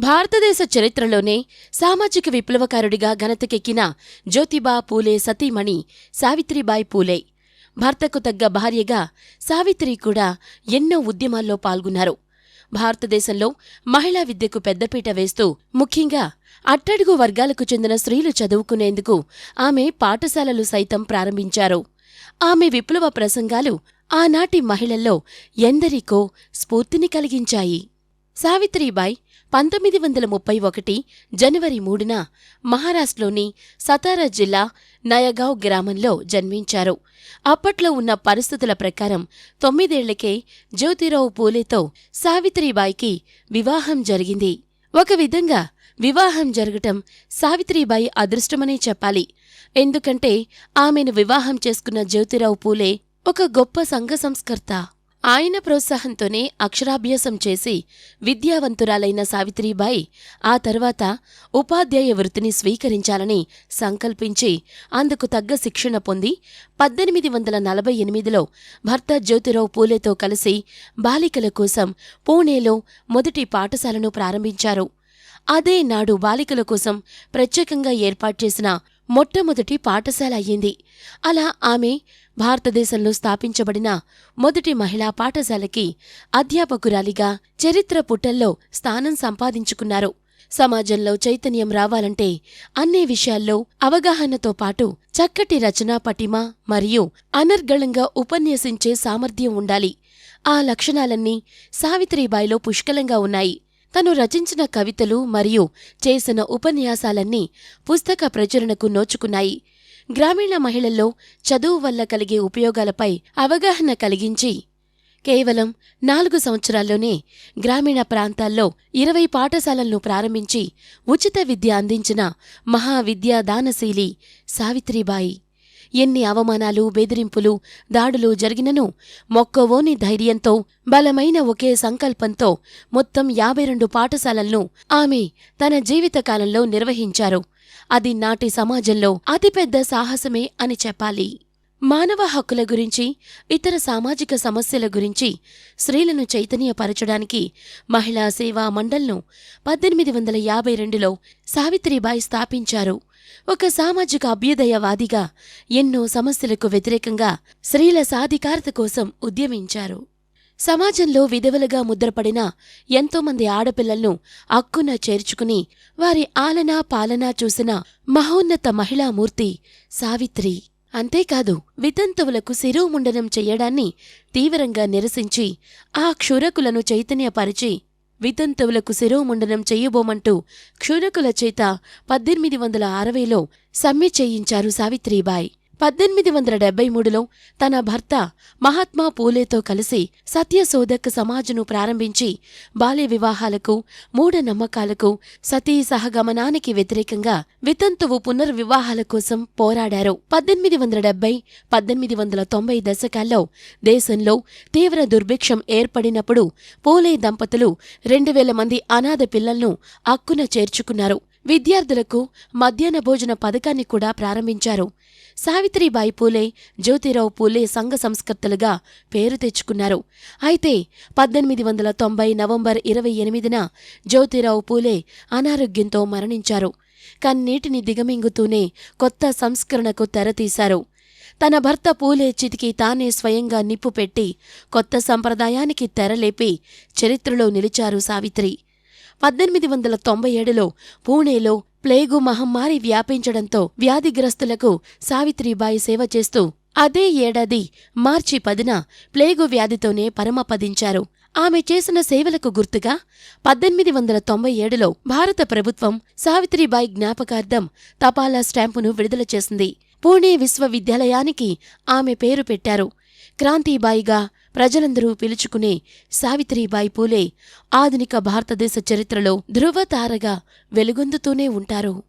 భారతదేశ చరిత్రలోనే సామాజిక విప్లవకారుడిగా ఘనతకెక్కిన జ్యోతిబా పూలే సతీమణి సావిత్రిబాయి పూలే. భర్తకు తగ్గ భార్యగా సావిత్రి కూడా ఎన్నో ఉద్యమాల్లో పాల్గొన్నారు. భారతదేశంలో మహిళా విద్యకు పెద్దపీట వేస్తూ ముఖ్యంగా అట్టడుగు వర్గాలకు చెందిన స్త్రీలు చదువుకునేందుకు ఆమె పాఠశాలలు సైతం ప్రారంభించారు. ఆమె విప్లవ ప్రసంగాలు ఆనాటి మహిళల్లో ఎందరికో స్ఫూర్తిని కలిగించాయి. సావిత్రిబాయి పంతొమ్మిది వందల ముప్పై ఒకటి జనవరి మూడున మహారాష్ట్రలోని సతారా జిల్లా నయగావ్ గ్రామంలో జన్మించారు. అప్పట్లో ఉన్న పరిస్థితుల ప్రకారం తొమ్మిదేళ్ళకే జ్యోతిరావు పూలేతో సావిత్రిబాయికి వివాహం జరిగింది. ఒక విధంగా వివాహం జరగటం సావిత్రిబాయి అదృష్టమనే చెప్పాలి. ఎందుకంటే ఆమెను వివాహం చేసుకున్న జ్యోతిరావు పూలే ఒక గొప్ప సంఘ సంస్కర్త. ఆయన ప్రోత్సాహంతోనే అక్షరాభ్యాసం చేసి విద్యావంతురాలైన సావిత్రిబాయి ఆ తర్వాత ఉపాధ్యాయ వృత్తిని స్వీకరించాలని సంకల్పించి అందుకు తగ్గ శిక్షణ పొంది పద్దెనిమిది వందల నలభై ఎనిమిదిలో భర్త జ్యోతిరావు పూలేతో కలిసి బాలికల కోసం పూణేలో మొదటి పాఠశాలను ప్రారంభించారు. అదే నాడు బాలికల కోసం ప్రత్యేకంగా ఏర్పాటు చేసిన మొట్టమొదటి పాఠశాల అయ్యింది. అలా ఆమె భారతదేశంలో స్థాపించబడిన మొదటి మహిళా పాఠశాలకి అధ్యాపకురాలిగా చరిత్ర పుటల్లో స్థానం సంపాదించుకున్నారు. సమాజంలో చైతన్యం రావాలంటే అన్ని విషయాల్లో అవగాహనతో పాటు చక్కటి రచనా పటిమ మరియు అనర్గళంగా ఉపన్యసించే సామర్థ్యం ఉండాలి. ఆ లక్షణాలన్నీ సావిత్రిబాయిలో పుష్కలంగా ఉన్నాయి. తను రచించిన కవితలు మరియు చేసిన ఉపన్యాసాలన్నీ పుస్తక ప్రచురణకు నోచుకున్నాయి. గ్రామీణ మహిళల్లో చదువు వల్ల కలిగే ఉపయోగాలపై అవగాహన కలిగించి కేవలం నాలుగు సంవత్సరాల్లోనే గ్రామీణ ప్రాంతాల్లో ఇరవై పాఠశాలలను ప్రారంభించి ఉచిత విద్య అందించిన మహావిద్యాదానశీలి సావిత్రిబాయి ఎన్ని అవమానాలు బెదిరింపులు దాడులు జరిగినను మొక్కవోని ధైర్యంతో బలమైన ఒకే సంకల్పంతో మొత్తం యాభై రెండు పాఠశాలలను ఆమె తన జీవితకాలంలో నిర్వహించారు. అది నాటి సమాజంలో అతిపెద్ద సాహసమే అని చెప్పాలి. మానవ హక్కుల గురించి ఇతర సామాజిక సమస్యల గురించి స్త్రీలను చైతన్యపరచడానికి మహిళా సేవా మండల్ను పద్దెనిమిది వందల యాభై రెండులో సావిత్రిబాయి స్థాపించారు. ఒక సామాజిక అభ్యుదయవాదిగా ఎన్నో సమస్యలకు వ్యతిరేకంగా స్త్రీల సాధికారత కోసం ఉద్యమించారు. సమాజంలో విధవలుగా ముద్రపడిన ఎంతోమంది ఆడపిల్లలను అక్కున చేర్చుకుని వారి ఆలనా పాలనా చూసిన మహోన్నత మహిళామూర్తి సావిత్రి. అంతేకాదు వితంతువులకు శిరోముండనం చెయ్యడాన్ని తీవ్రంగా నిరసించి ఆ క్షురకులను చైతన్యపరిచి వితంతువులకు శిరోముండనం చెయ్యబోమంటూ క్షురకుల చేత పద్దెనిమిది వందల అరవైలో సమ్మె చేయించారు సావిత్రీబాయి. పద్దెనిమిది వందల డెబ్బై మూడులో తన భర్త మహాత్మా పూలేతో కలిసి సత్యశోధక్ సమాజను ప్రారంభించి బాల్య వివాహాలకు మూఢనమ్మకాలకు సతీ సహగమనానికి వ్యతిరేకంగా వితంతువు పునర్వివాహాల కోసం పోరాడారు. పద్దెనిమిది వందల డెబ్బై పద్దెనిమిది వందల తొంభై దశకాల్లో దేశంలో తీవ్ర దుర్భిక్షం ఏర్పడినప్పుడు పూలే దంపతులు రెండు వేల మంది అనాథ పిల్లలను అక్కున చేర్చుకున్నారు. విద్యార్థులకు మధ్యాహ్న భోజన పథకాన్ని కూడా ప్రారంభించారు. సావిత్రిబాయి పూలే జ్యోతిరావు పూలే సంఘ సంస్కర్తలుగా పేరు తెచ్చుకున్నారు. అయితే పద్దెనిమిది వందల తొంభై నవంబర్ ఇరవై ఎనిమిదిన జ్యోతిరావు పూలే అనారోగ్యంతో మరణించారు. కన్నీటిని దిగమింగుతూనే కొత్త సంస్కరణకు తెరతీశారు. తన భర్త పూలే చితికి తానే స్వయంగా నిప్పు పెట్టి కొత్త సంప్రదాయానికి తెరలేపి చరిత్రలో నిలిచారు సావిత్రి. పద్దెనిమిది వందల తొంభై ఏడులో పూణేలో ప్లేగు మహమ్మారి వ్యాపించడంతో వ్యాధిగ్రస్తులకు సావిత్రిబాయి సేవ చేస్తూ అదే ఏడాది మార్చి పదిన ప్లేగు వ్యాధితోనే పరమపదించారు. ఆమె చేసిన సేవలకు గుర్తుగా పద్దెనిమిది వందల తొంభై ఏడులో భారత ప్రభుత్వం సావిత్రిబాయి జ్ఞాపకార్థం తపాలా స్టాంపును విడుదల చేసింది. పూణే విశ్వవిద్యాలయానికి ఆమె పేరు పెట్టారు. క్రాంతిబాయిగా ప్రజలందరూ పిలుచుకునే సావిత్రిబాయి పూలే ఆధునిక భారతదేశ చరిత్రలో ధృవతారగా వెలుగొందుతూనే ఉంటారు.